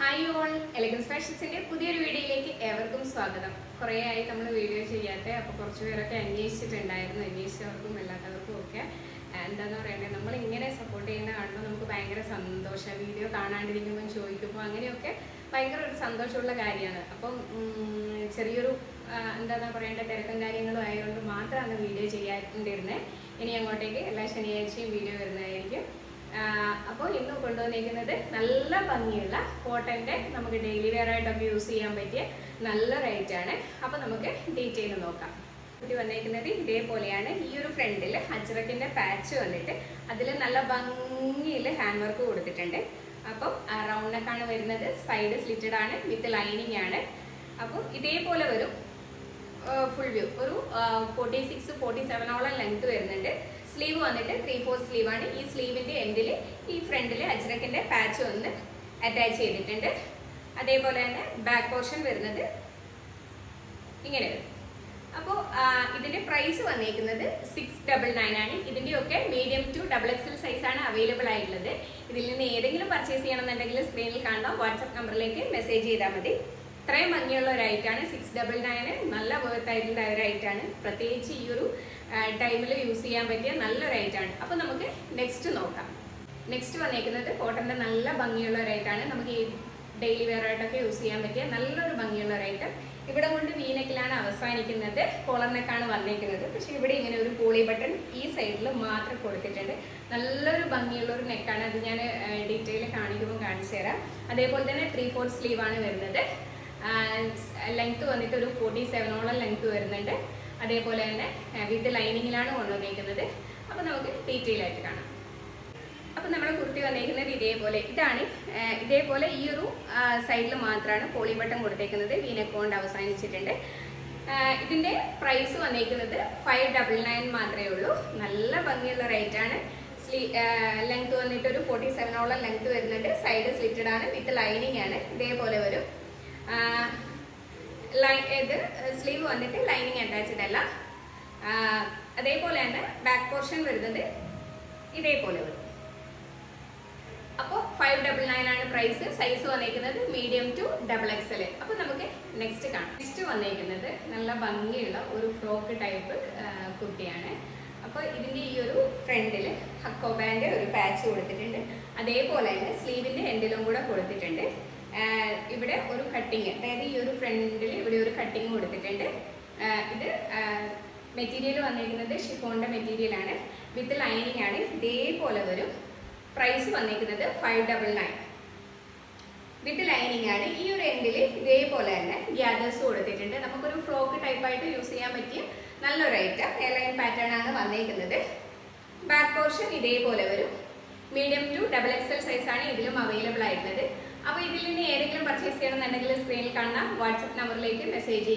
Hi all elegance ഫാഷൻസിന്റെ പുതിയൊരു വീഡിയോയിലേക്ക് ഏവർക്കും സ്വാഗതം. കുറേ ആയി നമ്മൾ വീഡിയോ ചെയ്യാത്ത അപ്പോൾ കുറച്ച് പേരൊക്കെ അന്വേഷിച്ചിട്ടുണ്ടായിരുന്നു അന്വേഷിച്ചവർക്കും അല്ലാത്തവർക്കും ഒക്കെ. എന്താന്ന് പറയണ്ടേ നമ്മൾ ഇങ്ങനെ സപ്പോർട്ട് ചെയ്യുന്ന കാണുമ്പോൾ നമുക്ക് ഭയങ്കര സന്തോഷം. വീഡിയോ കാണാണ്ടിരിക്കുമ്പോൾ ചോദിക്കുമ്പോൾ അങ്ങനെയൊക്കെ ഭയങ്കര ഒരു സന്തോഷമുള്ള കാര്യമാണ്. അപ്പം ചെറിയൊരു എന്താണെന്ന് എന്താ പറയേണ്ട തിരക്കും കാര്യങ്ങളും ആയതുകൊണ്ട് മാത്രമാണ് വീഡിയോ ചെയ്യാണ്ടിരുന്നത് ഇനി അങ്ങോട്ടേക്ക് എല്ലാ ശനിയാഴ്ചയും വീഡിയോ വരുന്നതായിരിക്കും. അപ്പോൾ ഇന്ന് കൊണ്ടുവന്നിരിക്കുന്നത് നല്ല ഭംഗിയുള്ള കോട്ടന്റെ നമുക്ക് ഡെയിലി വെയർ ആയിട്ടൊക്കെ യൂസ് ചെയ്യാൻ പറ്റിയ നല്ല റേറ്റ് ആണ്. അപ്പോൾ നമുക്ക് ഡീറ്റെയിൽ നോക്കാം. ഇത് വന്നിരിക്കുന്നത് ഇതേപോലെയാണ്. ഈ ഒരു ഫ്രണ്ടിൽ അജ്രക്കിന്റെ പാച്ച് വന്നിട്ട് അതിൽ നല്ല ഭംഗിയിൽ ഹാൻഡ് വർക്ക് കൊടുത്തിട്ടുണ്ട്. അപ്പം റൗണ്ട് നെക്കാണ് വരുന്നത്. സൈഡ് സ്ലിറ്റഡ് ആണ് വിത്ത് ലൈനിങ് ആണ്. അപ്പോൾ ഇതേപോലെ വരും. ഫുൾ വ്യൂ ഒരു ഫോർട്ടി സിക്സ് ഫോർട്ടി സെവനോളം ലെങ്ത് വരുന്നുണ്ട്. സ്ലീവ് വന്നിട്ട് ത്രീ ഫോർ സ്ലീവ് ആണ്. ഈ സ്ലീവിന്റെ എൻഡിൽ ഈ ഫ്രണ്ടിൽ അജ്രക്കിന്റെ പാച്ച് ഒന്ന് അറ്റാച്ച് ചെയ്തിട്ടുണ്ട്. അതേപോലെ തന്നെ ബാക്ക് പോർഷൻ വരുന്നത് ഇങ്ങനെ അപ്പോൾ ഇതിന്റെ പ്രൈസ് വന്നേക്കുന്നത് സിക്സ് ഡബിൾ നയൻ ആണ്. ഇതിന്റെയൊക്കെ medium to double XL L സൈസാണ് അവൈലബിൾ ആയിട്ടുള്ളത്. ഇതിൽ നിന്ന് ഏതെങ്കിലും പർച്ചേസ് ചെയ്യണമെന്നുണ്ടെങ്കിൽ സ്ക്രീനിൽ കാണുന്ന വാട്സപ്പ് നമ്പറിലേക്ക് മെസ്സേജ് ചെയ്താൽ മതി. ഇത്രയും ഭംഗിയുള്ള ഒരു ഐറ്റാണ് സിക്സ് ഡബിൾ നയന് നല്ല വേർത്ത് ആയിട്ടുള്ള ഒരു ഐറ്റാണ് പ്രത്യേകിച്ച് ഈ ഒരു ടൈമിൽ യൂസ് ചെയ്യാൻ പറ്റിയ നല്ലൊരു ഐറ്റാണ് അപ്പോൾ നമുക്ക് നെക്സ്റ്റ് നോക്കാം. നെക്സ്റ്റ് വന്നേക്കുന്നത് കോട്ടന്റെ നല്ല ഭംഗിയുള്ള ഒരു ഐറ്റാണ് നമുക്ക് ഈ ഡെയിലി വെയർ ആയിട്ടൊക്കെ യൂസ് ചെയ്യാൻ പറ്റിയ നല്ലൊരു ഭംഗിയുള്ള ഒരു ഐറ്റം ഇവിടെ കൊണ്ട് വീനക്കിലാണ് അവസാനിക്കുന്നത്. കോളർ നെക്കാണ് വന്നേക്കുന്നത്. പക്ഷേ ഇവിടെ ഇങ്ങനെ ഒരു പോളി ബട്ടൺ ഈ സൈഡിൽ മാത്രം കൊടുത്തിട്ടുണ്ട്. നല്ലൊരു ഭംഗിയുള്ള ഒരു നെക്കാണ് അത് ഞാൻ ഡീറ്റെയിൽ കാണിക്കുമ്പോൾ കാണിച്ചു തരാം അതേപോലെ തന്നെ ത്രീ ഫോർ സ്ലീവാണ് വരുന്നത്. ലെങ്ത് വന്നിട്ട് ഒരു ഫോർട്ടി സെവനോളം ലെങ്ത് വരുന്നുണ്ട്. അതേപോലെ തന്നെ വിത്ത് ലൈനിങ്ങിലാണ് കൊണ്ടുവന്നിരിക്കുന്നത് അപ്പോൾ നമുക്ക് ഡീറ്റെയിൽ ആയിട്ട് കാണാം. അപ്പോൾ നമ്മുടെ കുർത്തി വന്നിരിക്കുന്നത് ഇതേപോലെ. ഇതാണ് ഇതേപോലെ ഈ ഒരു സൈഡിൽ മാത്രമാണ് പോളി ബട്ടൺ കൊടുത്തേക്കുന്നത്. വീനക്കോണ്ട് കൊണ്ട് അവസാനിച്ചിട്ടുണ്ട്. ഇതിന്റെ പ്രൈസ് വന്നിരിക്കുന്നത് ഫൈവ് ഡബിൾ നയൻ മാത്രമേ ഉള്ളൂ. നല്ല ഭംഗിയുള്ള റേറ്റ് ആണ്. സ്ലീ ലെങ്ത് വന്നിട്ട് ഒരു ഫോർട്ടി സെവനോളം ലെങ്ത് വരുന്നുണ്ട്. സൈഡ് സ്ലിറ്റഡ് ആണ്. വിത്ത് ലൈനിങ് ആണ്. ഇതേപോലെ വരും. സ്ലീവ് വന്നിട്ട് ലൈനിങ് അറ്റാച്ച്ഡ് അല്ല അതേപോലെ തന്നെ ബാക്ക് പോർഷൻ വരുന്നത് ഇതേപോലെ വരും. അപ്പോൾ ഫൈവ് ഡബിൾ നയൻ ആണ് പ്രൈസ് സൈസ് വന്നേക്കുന്നത് മീഡിയം ടു ഡബിൾ എക്സൽ അപ്പോൾ നമുക്ക് നെക്സ്റ്റ് കാണാം. നെക്സ്റ്റ് വന്നേക്കുന്നത് നല്ല ഭംഗിയുള്ള ഒരു ഫ്രോക്ക് ടൈപ്പ് കുർത്തിയാണ്. അപ്പോൾ ഇതിന്റെ ഈ ഒരു ഫ്രണ്ടിൽ ഹക്കോ ബാൻഡ് ഒരു പാച്ച് കൊടുത്തിട്ടുണ്ട്. അതേപോലെ തന്നെ സ്ലീവിന്റെ എൻഡിലും കൂടെ കൊടുത്തിട്ടുണ്ട്. ഇവിടെ ഒരു കട്ടിങ് അതായത് ഈ ഒരു ഫ്രണ്ടിൽ ഇവിടെ ഒരു കട്ടിങ് കൊടുത്തിട്ടുണ്ട്. ഇത് മെറ്റീരിയൽ വന്നിരിക്കുന്നത് ഷിഫോണിന്റെ മെറ്റീരിയലാണ് വിത്ത് ലൈനിങ് ആണ്. ഇതേപോലെ വരും പ്രൈസ് വന്നിരിക്കുന്നത് five double nine with lining ആണ്. ഈ ഒരു എൻഡിൽ ഇതേപോലെ തന്നെ ഗ്യാദേഴ്സ് കൊടുത്തിട്ടുണ്ട്. നമുക്കൊരു ഫ്രോക്ക് ടൈപ്പായിട്ട് യൂസ് ചെയ്യാൻ പറ്റിയ നല്ലൊരു ഐറ്റം എയർലൈൻ പാറ്റേൺ ആണ് വന്നിരിക്കുന്നത് ബാക്ക് പോർഷൻ ഇതേപോലെ വരും മീഡിയം ടു ഡബിൾ എക്സൽ സൈസാണ് ഇതിലും അവൈലബിൾ ആയിട്ടുള്ളത്. ഇതിൽ നിന്ന് ഏതെങ്കിലും പർച്ചേസ് ചെയ്യണമെന്നുണ്ടെങ്കിൽ സ്ക്രീനിൽ കാണുന്ന വാട്സപ്പ് നമ്പറിലേക്ക് മെസ്സേജ് ചെയ്യുക.